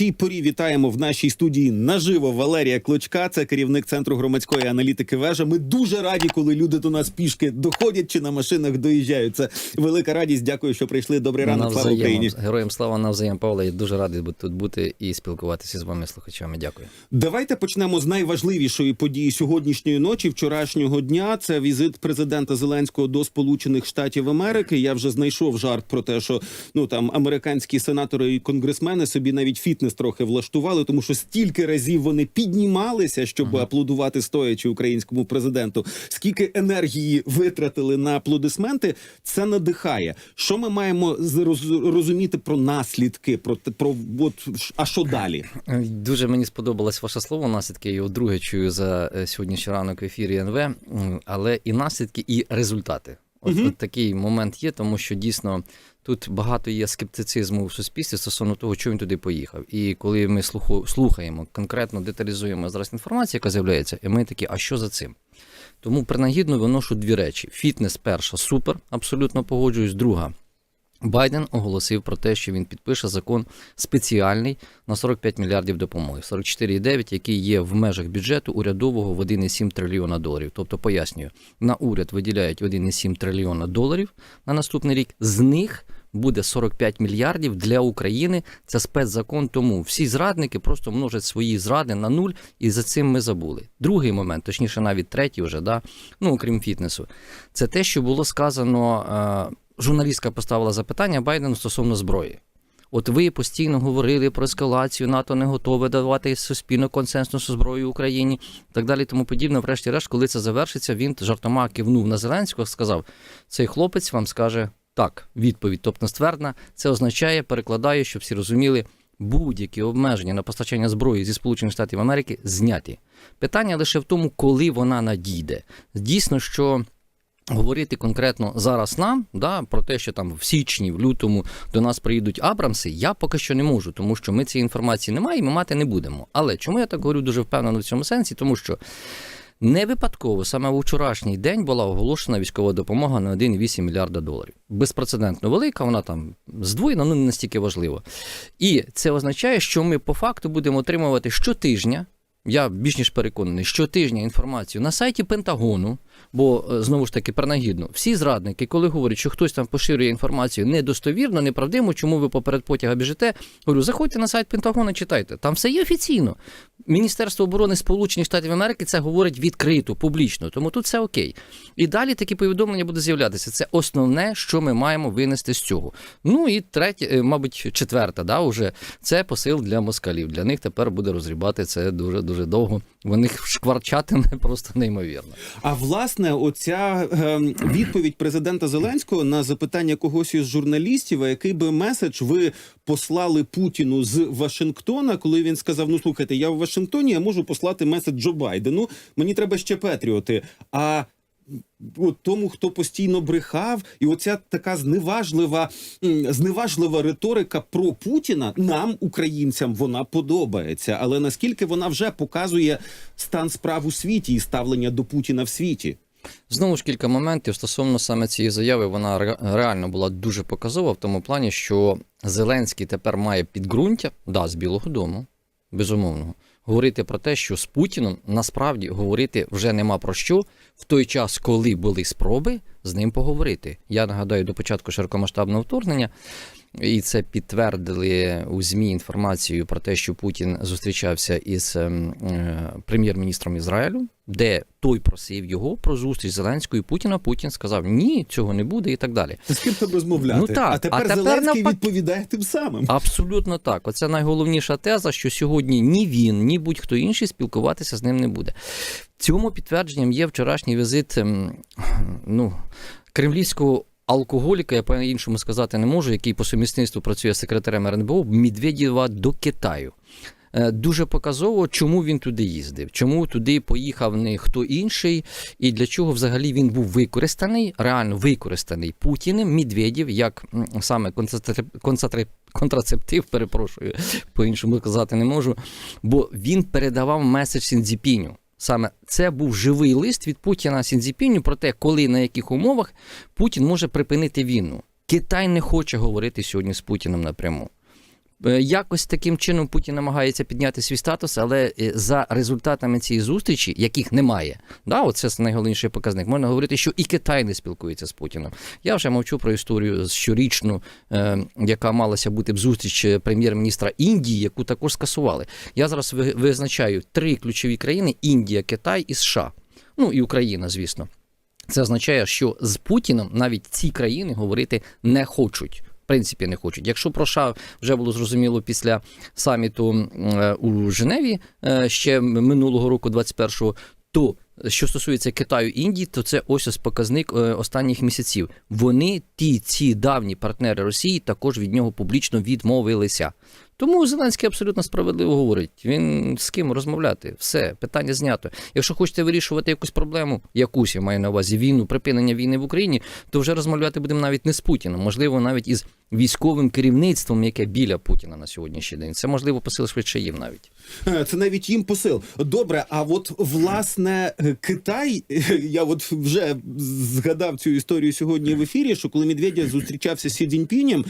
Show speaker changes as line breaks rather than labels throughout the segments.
цій порі вітаємо в нашій студії наживо Валерія Клочка. Це керівник центру громадської аналітики. Вежа. Ми дуже раді, коли люди до нас пішки доходять чи на машинах доїжджають. Це велика радість. Дякую, що прийшли. Добрий ранок. Слава Україні.
Героям слава навзаєм, Павло. Я дуже радий тут бути і спілкуватися з вами, слухачами. Дякую.
Давайте почнемо з найважливішої події сьогоднішньої ночі, вчорашнього дня. Це візит президента Зеленського до Сполучених Штатів Америки. Я вже знайшов жарт про те, що ну там американські сенатори і конгресмени собі навіть фітнес трохи влаштували, тому що стільки разів вони піднімалися, щоб аплодувати стоячи українському президенту. Скільки енергії витратили на аплодисменти, це надихає. Що ми маємо розуміти про наслідки? Про про от а що далі?
Дуже мені сподобалось ваше слово. Наслідки я його вдруге чую за е, сьогоднішній ранок в ефірі НВ, але і наслідки, і результати. От,
угу.
от такий момент є, тому що дійсно тут багато є скептицизму в суспільстві стосовно того, чому він туди поїхав. І коли ми слуху, слухаємо, конкретно деталізуємо зараз інформацію, яка з'являється, і ми такі, а що за цим? Тому принагідно виношу дві речі: фітнес, перша, супер, абсолютно погоджуюсь. Друга. Байден оголосив про те, що він підпише закон спеціальний на 45 мільярдів допомоги, 44,9, який є в межах бюджету урядового в 1,7 трильйона доларів. Тобто, пояснюю, на уряд виділяють 1,7 трильйона доларів на наступний рік. З них буде 45 мільярдів для України. Це спецзакон. Тому всі зрадники просто множать свої зради на нуль, і за цим ми забули. Другий момент, точніше, навіть третій, вже да, ну окрім фітнесу, це те, що було сказано. Журналістка поставила запитання Байдену стосовно зброї. От ви постійно говорили про ескалацію, НАТО не готове давати суспільно консенсусу зброї Україні, так далі, тому подібне. Врешті-решт, коли це завершиться, він жартома кивнув на Зеленського, сказав: цей хлопець вам скаже так, відповідь, тобто ствердна. Це означає, перекладаю, щоб всі розуміли, будь-які обмеження на постачання зброї зі Сполучених Штатів Америки зняті. Питання лише в тому, коли вона надійде. Дійсно, що. Говорити конкретно зараз нам, да, про те, що там в січні, в лютому до нас приїдуть Абрамси, я поки що не можу, тому що ми цієї інформації не маємо і ми мати не будемо. Але чому я так говорю дуже впевнено в цьому сенсі? Тому що не випадково саме у вчорашній день була оголошена військова допомога на 1,8 мільярда доларів. Безпрецедентно велика, вона там здвоєна, ну не настільки важливо. І це означає, що ми по факту будемо отримувати щотижня. Я більш ніж переконаний, щотижня інформацію на сайті Пентагону, бо е, знову ж таки принагідно, всі зрадники, коли говорять, що хтось там поширює інформацію недостовірно, неправдимо, чому ви поперед потяга біжите, говорю, заходьте на сайт Пентагону, читайте. Там все є офіційно. Міністерство оборони Сполучених Штатів Америки це говорить відкрито, публічно, тому тут все окей. І далі такі повідомлення буде з'являтися. Це основне, що ми маємо винести з цього. Ну і третє, е, мабуть, четверта, да, уже це посил для москалів. Для них тепер буде розрібати це дуже дуже довго. Вони шкварчатиме просто неймовірно.
А власне, оця е, відповідь президента Зеленського на запитання когось із журналістів, який би меседж ви послали Путіну з Вашингтона, коли він сказав: Ну слухайте, я в Вашингтоні, я можу послати меседж Джо Байдену. Мені треба ще Петріоти. А тому, хто постійно брехав, і оця така зневажлива, зневажлива риторика про Путіна нам, українцям, вона подобається. Але наскільки вона вже показує стан справ у світі і ставлення до Путіна в світі?
Знову ж кілька моментів стосовно саме цієї заяви, вона реально була дуже показова в тому плані, що Зеленський тепер має підґрунтя, да, з Білого Дому, безумовно, говорити про те, що з Путіном насправді говорити вже нема про що в той час, коли були спроби з ним поговорити. Я нагадаю, до початку широкомасштабного вторгнення. І це підтвердили у ЗМІ інформацію про те, що Путін зустрічався із ем, е, прем'єр-міністром Ізраїлю, де той просив його про зустріч Зеленського і Путіна. Путін сказав: ні, цього не буде, і так далі.
З ким там розмовляти?
Ну так,
а тепер,
а тепер
Зеленський
навпаки.
відповідає тим самим.
Абсолютно так. Оце найголовніша теза, що сьогодні ні він, ні будь-хто інший спілкуватися з ним не буде. Цьому підтвердженням є вчорашній візит ем, ну, кремлівського алкоголіка, я по-іншому сказати не можу, який по сумісництву працює секретарем РНБО Медведєва до Китаю. Е, Дуже показово, чому він туди їздив, чому туди поїхав не хто інший, і для чого взагалі він був використаний, реально використаний Путіним, Медведєв, як саме концентри- контрацептив, перепрошую, по-іншому сказати не можу, бо він передавав меседж Сіндзіпіню. Саме це був живий лист від Путіна Сінзіпіню про те, коли на яких умовах Путін може припинити війну. Китай не хоче говорити сьогодні з Путіним напряму. Е, Якось таким чином Путін намагається підняти свій статус, але е, за результатами цієї зустрічі, яких немає, да, оце найголовніший показник. Можна говорити, що і Китай не спілкується з Путіним. Я вже мовчу про історію щорічну, е, яка малася бути б зустріч прем'єр-міністра Індії, яку також скасували. Я зараз ви- визначаю три ключові країни: Індія, Китай і США. Ну і Україна, звісно. Це означає, що з Путіном навіть ці країни говорити не хочуть. Принципі, не хочуть. Якщо про США вже було зрозуміло після саміту е, у Женеві е, ще минулого року, 21-го, то що стосується Китаю і Індії, то це ось ось показник е, останніх місяців. Вони, ті ці давні партнери Росії, також від нього публічно відмовилися. Тому Зеленський абсолютно справедливо говорить. Він з ким розмовляти? Все, питання знято. Якщо хочете вирішувати якусь проблему, якусь я маю на увазі війну, припинення війни в Україні, то вже розмовляти будемо навіть не з Путіним, можливо, навіть із військовим керівництвом, яке біля Путіна на сьогоднішній день. Це можливо посил швидше їм навіть.
Е, Це навіть їм посил. Добре, а от власне е, Китай, е, я от вже згадав цю історію сьогодні в ефірі. Що коли Медведєв зустрічався з Сі Цзіньпінем,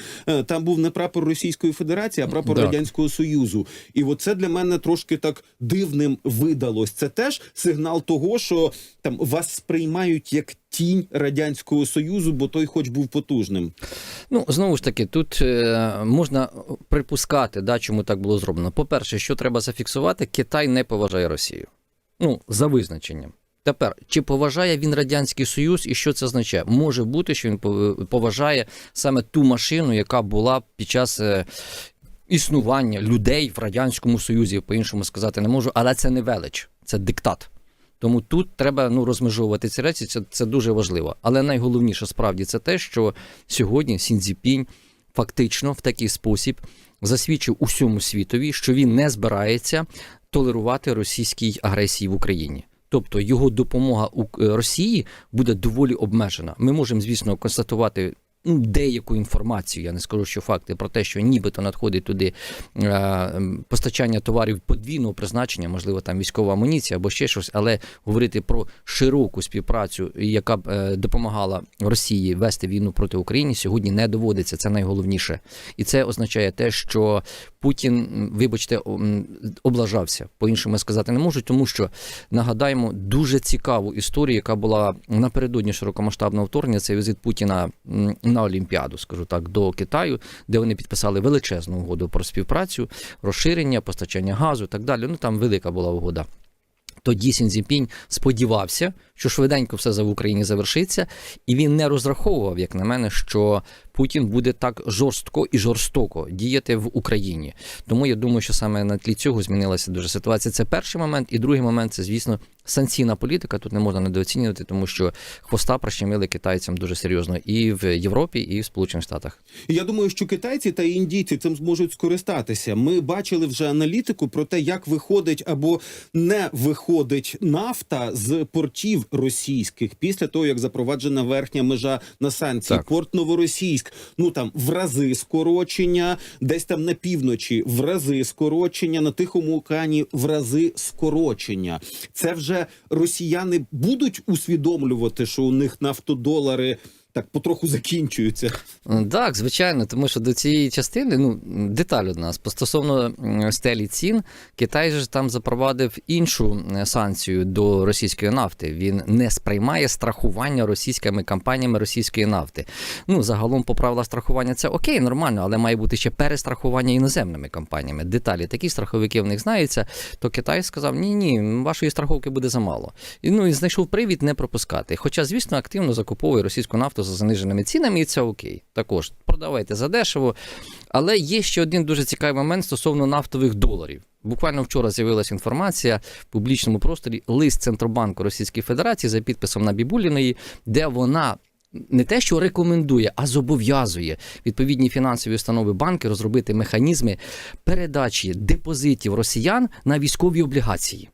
там був не прапор Російської Федерації, а прапор
Так.
Радянського Союзу. І от це для мене трошки так дивним видалось. Це теж сигнал того, що там вас сприймають як тінь радянського союзу, бо той, хоч був потужним.
Ну, знову ж таки, тут е, можна припускати, да, чому так було зроблено. По-перше, що треба зафіксувати, Китай не поважає Росію. Ну, за визначенням. Тепер, чи поважає він Радянський Союз і що це означає? Може бути, що він поважає саме ту машину, яка була під час е, існування людей в Радянському Союзі, по-іншому сказати не можу, але це не велич, це диктат. Тому тут треба ну, розмежовувати ці речі, це, це дуже важливо. Але найголовніше справді це те, що сьогодні Сінзіпінь фактично в такий спосіб засвідчив усьому світові, що він не збирається толерувати російській агресії в Україні. Тобто його допомога у- е, Росії буде доволі обмежена. Ми можемо, звісно, констатувати. Ну, деяку інформацію, я не скажу, що факти про те, що нібито надходить туди е, постачання товарів подвійного призначення, можливо, там військова амуніція або ще щось, але говорити про широку співпрацю, яка б е, допомагала Росії вести війну проти України, сьогодні не доводиться. Це найголовніше, і це означає те, що Путін, вибачте, облажався. По-іншому сказати не можу, тому що нагадаємо дуже цікаву історію, яка була напередодні широкомасштабного вторгнення. Це візит Путіна на Олімпіаду, скажу так, до Китаю, де вони підписали величезну угоду про співпрацю, розширення, постачання газу і так далі. Ну там велика була угода. Тоді Сінзіпінь сподівався, що швиденько все в Україні завершиться, і він не розраховував, як на мене, що Путін буде так жорстко і жорстоко діяти в Україні. Тому я думаю, що саме на тлі цього змінилася дуже ситуація. Це перший момент, і другий момент це, звісно, санкційна політика. Тут не можна недооцінювати, тому що хвоста прищемили китайцям дуже серйозно і в Європі, і в Сполучених Штатах.
Я думаю, що китайці та індійці цим зможуть скористатися. Ми бачили вже аналітику про те, як виходить або не виходить нафта з портів російських після того, як запроваджена верхня межа на санкції.
Так.
Порт Новоросійськ, ну там в рази скорочення, десь там на півночі в рази скорочення, на Тихому океані в рази скорочення. Це вже росіяни будуть усвідомлювати, що у них нафтодолари так потроху закінчуються.
Е, Так, звичайно, тому що до цієї частини, ну, деталь одна, стосовно стелі цін, Китай же там запровадив іншу е, санкцію до російської нафти. Він не сприймає страхування російськими компаніями російської нафти. Ну, загалом, по правилах страхування це окей, нормально, але має бути ще перестрахування іноземними компаніями. Деталі такі страховики в них знаються. То Китай сказав: ні, ні, вашої страховки буде замало. І ну і знайшов привід не пропускати. Хоча, звісно, активно закуповує російську нафту за заниженими цінами, і це окей. Також продавайте задешево. Але є ще один дуже цікавий момент стосовно нафтових доларів. Буквально вчора з'явилася інформація в публічному просторі лист Центробанку Російської Федерації за підписом Набібуліної, де вона. Не те, що рекомендує, а зобов'язує відповідні фінансові установи банки розробити механізми передачі депозитів росіян на військові облігації.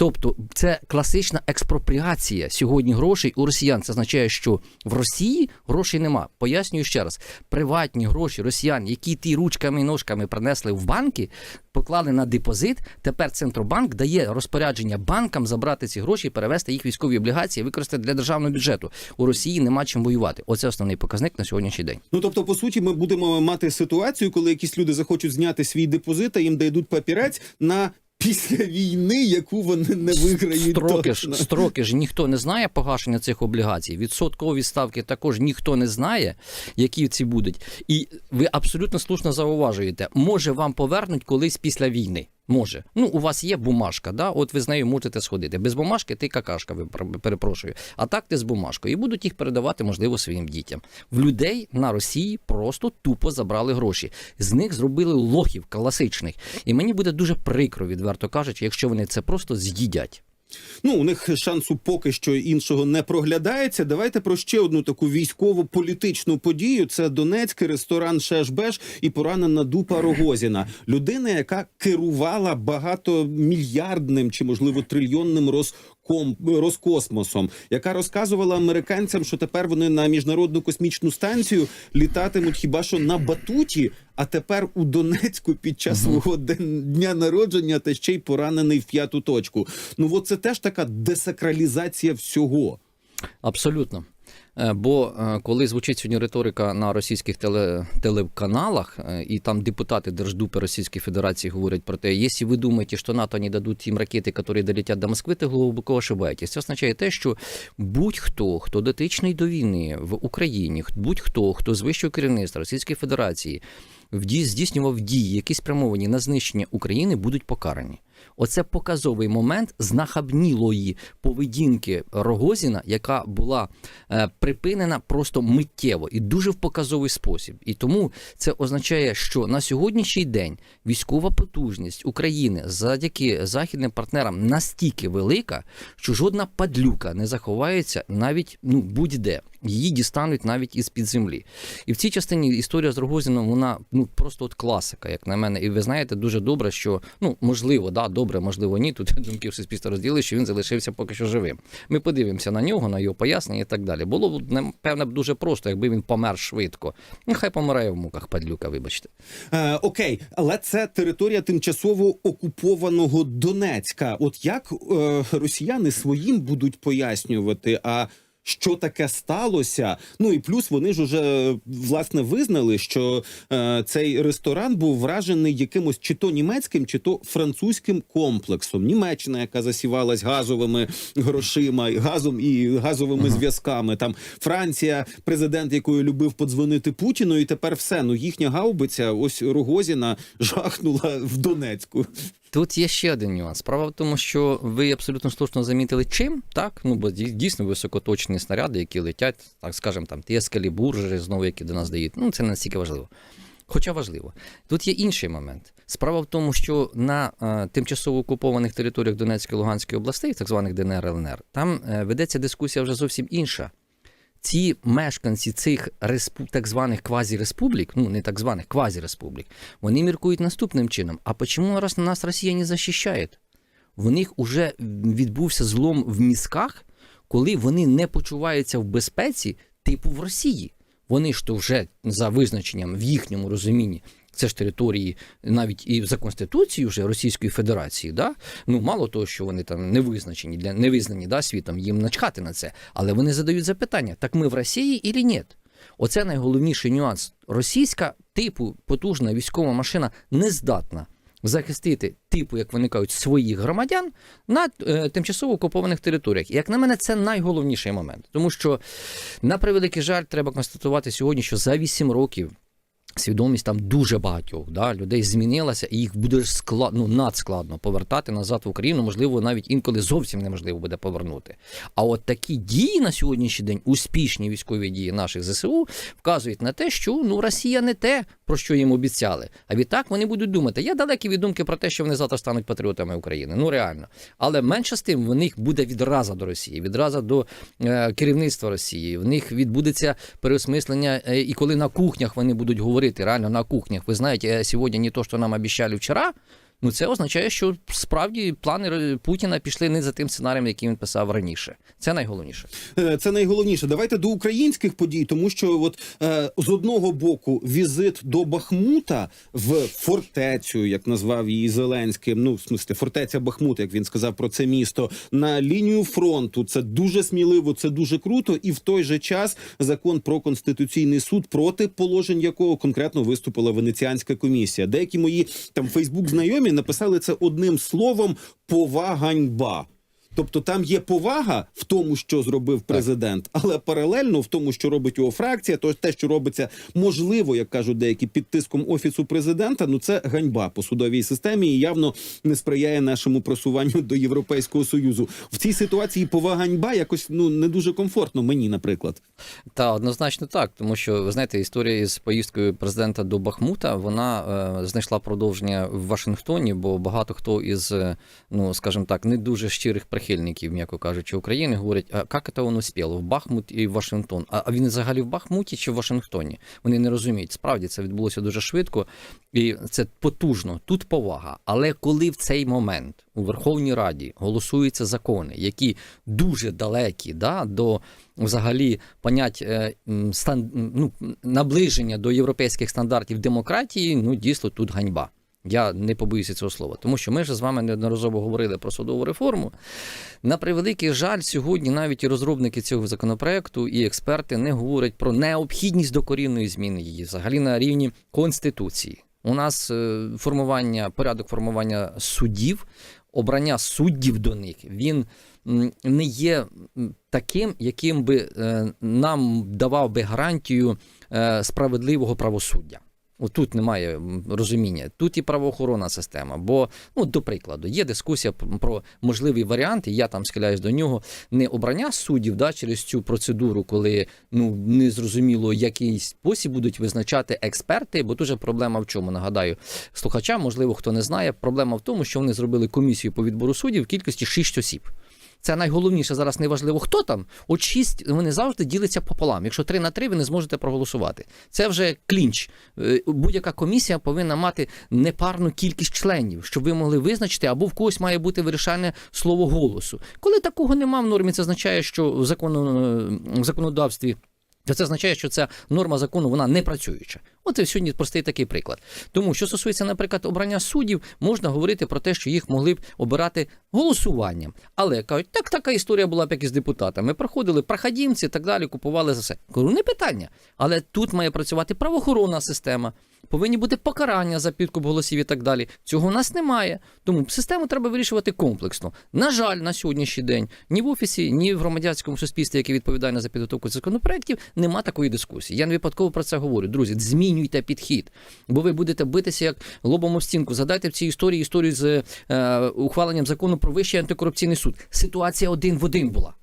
Тобто це класична експропріація сьогодні грошей у росіян. Це означає, що в Росії грошей нема. Пояснюю ще раз: приватні гроші росіян, які ті ручками і ножками принесли в банки, поклали на депозит. Тепер Центробанк дає розпорядження банкам забрати ці гроші, перевести їх військові облігації, використати для державного бюджету. У Росії нема чим воювати. Оце основний показник на сьогоднішній день.
Ну тобто, по суті, ми будемо мати ситуацію, коли якісь люди захочуть зняти свій депозит, а їм дадуть папірець на після війни, яку вони не виграють.
Строки ж, строки ж ніхто не знає погашення цих облігацій. Відсоткові ставки також ніхто не знає, які ці будуть. І ви абсолютно слушно зауважуєте, може вам повернуть колись після війни. Може. Ну, у вас є бумажка, да? от ви з нею можете сходити. Без бумажки ти какашка, ви пер- перепрошую. А так ти з бумажкою. І будуть їх передавати, можливо, своїм дітям. В людей на Росії просто тупо забрали гроші. З них зробили лохів класичних. І мені буде дуже прикро, відверто кажучи, якщо вони це просто з'їдять.
Ну, у них шансу поки що іншого не проглядається. Давайте про ще одну таку військово-політичну подію. Це Донецький ресторан Шешбеш і поранена дупа Рогозіна. Людина, яка керувала багатомільярдним чи можливо трильйонним розком Роскосмосом, яка розказувала американцям, що тепер вони на міжнародну космічну станцію літатимуть хіба що на батуті. А тепер у Донецьку під час свого ден- дня народження та ще й поранений в п'яту точку. Ну от це теж така десакралізація всього.
Абсолютно. Е, Бо е, коли звучить сьогодні риторика на російських теле, телеканалах, е, і там депутати Держдупи Російської Федерації говорять про те, якщо ви думаєте, що НАТО не дадуть їм ракети, які долетять до Москви, то глибоко ошибаєтесь. Це означає те, що будь-хто, хто дотичний до війни в Україні, будь-хто, хто з вищого керівництва Російської Федерації здійснював дії, які спрямовані на знищення України, будуть покарані. Оце показовий момент знахабнілої поведінки Рогозіна, яка була е, припинена просто миттєво і дуже в показовий спосіб. І тому це означає, що на сьогоднішній день військова потужність України завдяки західним партнерам настільки велика, що жодна падлюка не заховається навіть ну будь-де. Її дістануть навіть із під землі. І в цій частині історія з Рогозіном, вона ну просто от класика, як на мене. І ви знаєте дуже добре, що ну можливо, да, добре, можливо, ні. Тут думки в суспільстві розділи, що він залишився поки що живим. Ми подивимося на нього, на його пояснення і так далі. Було б напевне б дуже просто, якби він помер швидко. Ну хай помирає в муках, падлюка, вибачте.
Е, окей, але це територія тимчасово окупованого Донецька. От як е, росіяни своїм будуть пояснювати, а що таке сталося? Ну і плюс вони ж уже власне визнали, що е, цей ресторан був вражений якимось чи то німецьким, чи то французьким комплексом. Німеччина, яка засівалась газовими грошима, газом і газовими зв'язками. Там Франція, президент якої любив подзвонити Путіну, і тепер все. Ну їхня гаубиця, ось Рогозіна, жахнула в Донецьку.
Тут є ще один нюанс. Справа в тому, що ви абсолютно слушно замітили чим, так? Ну, бо дійсно високоточні снаряди, які летять, так скажемо, там ті ескалібуржери, знову які до нас дають. Ну, це не настільки важливо. Хоча важливо. Тут є інший момент. Справа в тому, що на е, тимчасово окупованих територіях Донецької і Луганської областей, так званих ДНР ЛНР, там е, ведеться дискусія вже зовсім інша. Ці мешканці цих респу... так званих квазіреспублік, ну не так званих квазіреспублік, вони міркують наступним чином: а чому раз нас Росія не захищає? В них вже відбувся злом в мізках, коли вони не почуваються в безпеці, типу в Росії. Вони ж то вже за визначенням в їхньому розумінні. Це ж території навіть і за конституцією вже Російської Федерації, да? ну мало того, що вони там не визначені для не визнані да, світом, їм начхати на це, але вони задають запитання: так ми в Росії і ні? Оце найголовніший нюанс. Російська типу потужна військова машина не здатна захистити типу, як вони кажуть, своїх громадян на е, тимчасово окупованих територіях. І як на мене, це найголовніший момент, тому що на превеликий жаль, треба констатувати сьогодні, що за 8 років. Свідомість там дуже багатьох да, людей змінилася, і їх буде склад, ну, надскладно повертати назад в Україну. Можливо, навіть інколи зовсім неможливо буде повернути. А от такі дії на сьогоднішній день, успішні військові дії наших ЗСУ, вказують на те, що ну Росія не те, про що їм обіцяли. А відтак вони будуть думати. Я далекий від думки про те, що вони завтра стануть патріотами України. Ну реально. Але менше з тим в них буде відраза до Росії, відраза до е, керівництва Росії. В них відбудеться переосмислення, е, і коли на кухнях вони будуть говорити, реально на кухнях. Вы знаете, сегодня не то, что нам обещали вчора. Ну це означає, що справді плани Путіна пішли не за тим сценарієм, який він писав раніше. Це найголовніше.
Е, Це найголовніше. Давайте до українських подій, тому що от е, з одного боку візит до Бахмута в фортецю, як назвав її Зеленський, ну в смислі фортеця Бахмут, як він сказав про це місто, на лінію фронту. Це дуже сміливо, це дуже круто. І в той же час закон про конституційний суд, проти положень якого конкретно виступила Венеціанська комісія. Деякі мої там Фейсбук знайомі написали це одним словом поваганьба. Тобто там є повага в тому, що зробив президент, але паралельно в тому, що робить його фракція, то те, що робиться, можливо, як кажуть деякі під тиском офісу президента. Ну це ганьба по судовій системі і явно не сприяє нашому просуванню до Європейського союзу. В цій ситуації повага ганьба якось ну не дуже комфортно мені, наприклад.
Та однозначно так, тому що ви знаєте, історія із поїздкою президента до Бахмута вона е, знайшла продовження в Вашингтоні, бо багато хто із, е, ну скажімо так, не дуже щирих прихильників, м'яко кажучи, України говорять, а як це він успів в Бахмут і в Вашингтон? А він взагалі в Бахмуті чи в Вашингтоні? Вони не розуміють. Справді це відбулося дуже швидко, і це потужно. Тут повага. Але коли в цей момент у Верховній Раді голосуються закони, які дуже далекі да, до взагалі понять е, стан, ну, наближення до європейських стандартів демократії, ну дійсно тут ганьба. Я не побоюся цього слова, тому що ми ж з вами неодноразово говорили про судову реформу. На превеликий жаль, сьогодні навіть і розробники цього законопроекту, і експерти не говорять про необхідність докорінної зміни її взагалі на рівні конституції. У нас е, формування, порядок формування судів, обрання суддів до них, він не є таким, яким би е, нам давав би гарантію е, справедливого правосуддя. Отут немає розуміння. Тут і правоохоронна система. Бо, ну, до прикладу, є дискусія про можливий варіант, і я там схиляюсь до нього, не обрання суддів да, через цю процедуру, коли ну не зрозуміло, який спосіб будуть визначати експерти. Бо дуже проблема в чому нагадаю слухачам, можливо, хто не знає. Проблема в тому, що вони зробили комісію по відбору суддів в кількості 6 осіб. Це найголовніше зараз неважливо, хто там. От шість вони завжди діляться пополам. Якщо три на три, ви не зможете проголосувати. Це вже клінч. Е, Будь-яка комісія повинна мати непарну кількість членів, щоб ви могли визначити, або в когось має бути вирішальне слово голосу. Коли такого нема в нормі, це означає, що в в законодавстві. Це означає, що ця норма закону вона не працююча. От це сьогодні простий такий приклад. Тому що стосується, наприклад, обрання суддів, можна говорити про те, що їх могли б обирати голосуванням. Але кажуть, так така історія була б як із депутатами. Проходили проходімці і так далі, купували за все. Кажу, не питання. Але тут має працювати правоохоронна система. Повинні бути покарання за підкуп голосів і так далі. Цього в нас немає. Тому систему треба вирішувати комплексно. На жаль, на сьогоднішній день ні в офісі, ні в громадянському суспільстві, яке відповідальне за підготовку законопроєктів, нема такої дискусії. Я не випадково про це говорю. Друзі, змінюйте підхід, бо ви будете битися як лобом об стінку. Задайте в цій історії історію з е, ухваленням закону про вищий антикорупційний суд. Ситуація один в один була.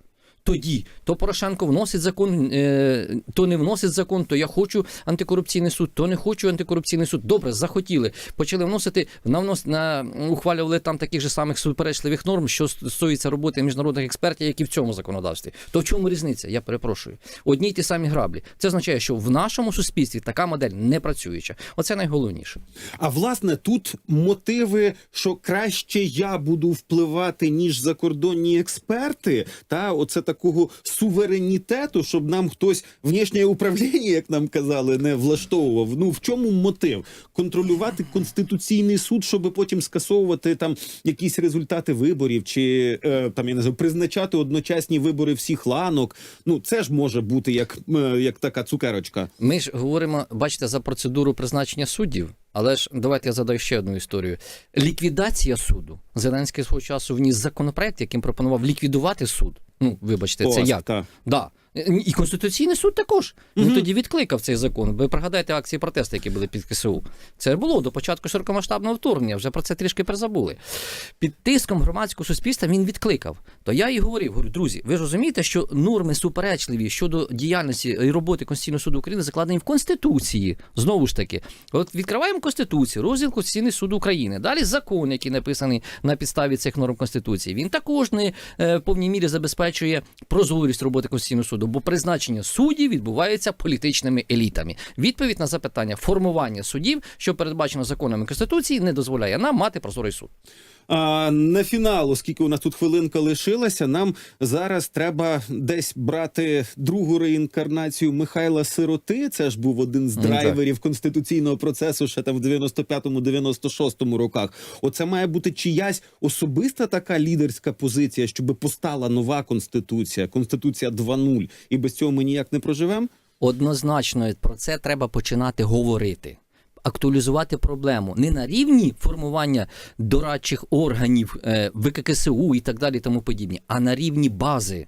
Тоді то Порошенко вносить закон, е, то не вносить закон, то я хочу антикорупційний суд, то не хочу антикорупційний суд. Добре, захотіли. Почали вносити на внос на ухвалювали там таких же самих суперечливих норм, що стосується роботи міжнародних експертів, які в цьому законодавстві. То в чому різниця? Я перепрошую. Одні й ті самі граблі. Це означає, що в нашому суспільстві така модель не працююча. Оце найголовніше.
А власне тут мотиви, що краще я буду впливати ніж закордонні експерти, та оце такого суверенітету, щоб нам хтось внішнє управління, як нам казали, не влаштовував. Ну в чому мотив? Контролювати конституційний суд, щоб потім скасовувати там якісь результати виборів, чи е, там я не знаю, призначати одночасні вибори всіх ланок. Ну це ж може бути як, е, як така цукерочка.
Ми ж говоримо, бачите, за процедуру призначення суддів. Але ж давайте я задаю ще одну історію. Ліквідація суду. Зеленський свого часу вніс законопроект, яким пропонував ліквідувати суд. Ну, вибачте, це як?
та.
Да. І Конституційний суд також. Він тоді відкликав цей закон. Ви пригадайте акції протесту, які були під КСУ. Це було до початку широкомасштабного вторгнення, вже про це трішки призабули. Під тиском громадського суспільства він відкликав. То я і говорив: говорю, друзі, ви ж розумієте, що норми суперечливі щодо діяльності і роботи Конституційного суду України закладені в Конституції. Знову ж таки, от відкриваємо Конституцію, розділ Конституційний суд України. Далі закон, який написаний на підставі цих норм Конституції. Він також не е, в повній мірі забезпечує прозорість роботи Конституційного суду. Народу, бо призначення суддів відбувається політичними елітами. Відповідь на запитання формування суддів, що передбачено законами конституції, не дозволяє нам мати прозорий суд.
А на фінал, оскільки у нас тут хвилинка лишилася, нам зараз треба десь брати другу реінкарнацію Михайла Сироти. Це ж був один з
Ну,
драйверів конституційного процесу ще там в 95-96 роках. Оце має бути чиясь особиста така лідерська позиція, щоб постала нова конституція, конституція 2.0. І без цього ми ніяк не проживемо.
Однозначно про це треба починати говорити. Актуалізувати проблему не на рівні формування дорадчих органів е, ВККСУ і так далі, тому подібні, а на рівні бази.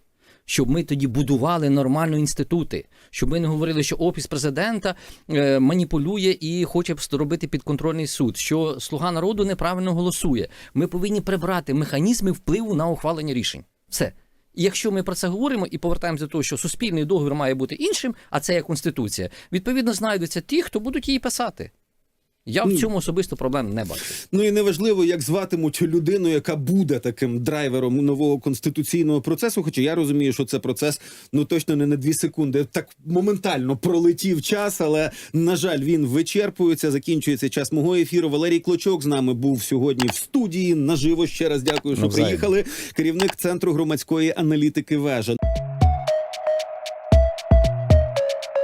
Щоб ми тоді будували нормально інститути, щоб ми не говорили, що офіс президента е, маніпулює і хоче робити підконтрольний суд, що слуга народу неправильно голосує. Ми повинні прибрати механізми впливу на ухвалення рішень. Все. Якщо ми про це говоримо і повертаємося до того, що суспільний договір має бути іншим, а це є конституція, відповідно знайдуться ті, хто будуть її писати. Я в цьому особисто проблем не бачу.
Ну і неважливо, як зватимуть людину, яка буде таким драйвером нового конституційного процесу. Хоча я розумію, що це процес ну точно не на дві секунди. Так моментально пролетів час, але на жаль, він вичерпується. Закінчується час мого ефіру. Валерій Клочок з нами був сьогодні в студії. Наживо ще раз дякую, що
Навзаєм.
приїхали. Керівник центру громадської аналітики вежа.